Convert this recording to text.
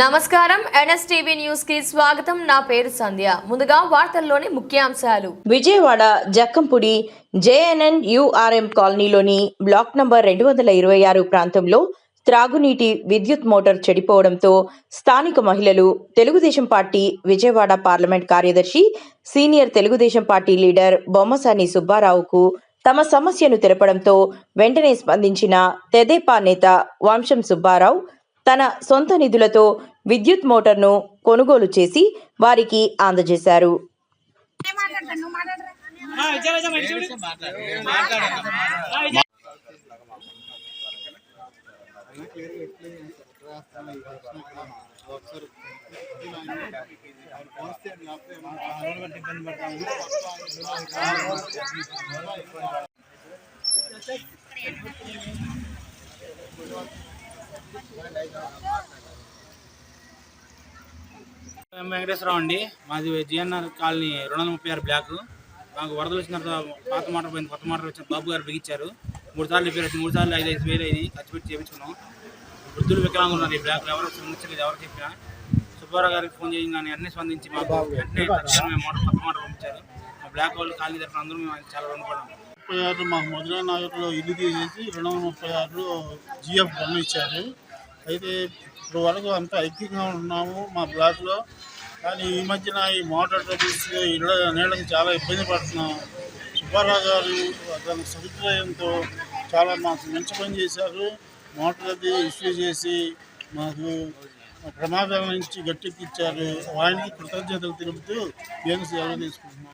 నమస్కారం. ఎన్ఎస్టీవీ న్యూస్కి స్వాగతం. నా పేరు సంధ్య. ముందుగా వార్తల్లోని ముఖ్యాంశాలు. విజయవాడ జక్కంపుడి జేఎన్ఎన్ యుఆర్ఎం కాలనీలోని బ్లాక్ నంబర్ రెండు వందల ఇరవై ఆరు ప్రాంతంలో త్రాగునీటి విద్యుత్ మోటార్ చెడిపోవడంతో స్థానిక మహిళలు తెలుగుదేశం పార్టీ విజయవాడ పార్లమెంట్ కార్యదర్శి senior Telugu Desam party leader Bommasani సుబ్బారావుకు తమ సమస్యను తెలపడంతో వెంటనే స్పందించిన తెదేపా నేత వంశం సుబ్బారావు తన సొంత నిధులతో విద్యుత్ మోటార్ను కొనుగోలు చేసి వారికి అందజేశారు. వెంకటేశ్వరరావు అండి. మాది జిఎన్ఆర్ కాలనీ రెండు వందల ముప్పై ఆరు బ్లాక్. మాకు వరదలు వచ్చిన తర్వాత పాత మోటార్ పోయింది. కొత్త మోటార్ వచ్చిన బాబు గారు బిగించారు. మూడు సార్లు రిపేర్ వచ్చి మూడు సార్లు ఐదు ఐదు వేలు అయింది. ఖర్చు పెట్టి చేయించుకున్నాం వృద్ధులు వికలాంగులు ఉన్నారు. ఈ బ్లాక్ ఎవరు స్పందించలేదు ఎవరు చెప్పినా సుబ్బారావు గారికి ఫోన్ చేసి కానీ అన్ని స్పందించి మాకు వెంటనే తక్షణమే మోటార్ కొత్త మోటార్ పంపించారు. మా బ్లాక్ వాళ్ళు కాలనీ తరఫున అందరూ మేము చాలా రుణపడ్డాము ముప్పై ఆరు మాకు మధురా నగర్లో ఇల్లు తీసేసి రెండు వందల ముప్పై ఆరులో జిఎఫ్ బొమ్మ ఇచ్చారు. అయితే ఇప్పుడు వరకు అంత ఐక్యంగా ఉన్నాము మా బ్లాక్లో. కానీ ఈ మధ్యన ఈ మోటార్ ట్రబుల్స్ ఇళ్ళ నీళ్ళకి చాలా ఇబ్బంది పడుతున్నాం. సుబ్బారావు గారు అతని సదుపాయంతో చాలా మాకు మంచి పని చేశారు. మోటార్ అది ఇష్యూ చేసి మాకు ప్రమాదాల నుంచి గట్టెక్కిచ్చారు. ఆయనకి కృతజ్ఞతలు తెలుపుతూ నేను సెలవు తీసుకుంటున్నాను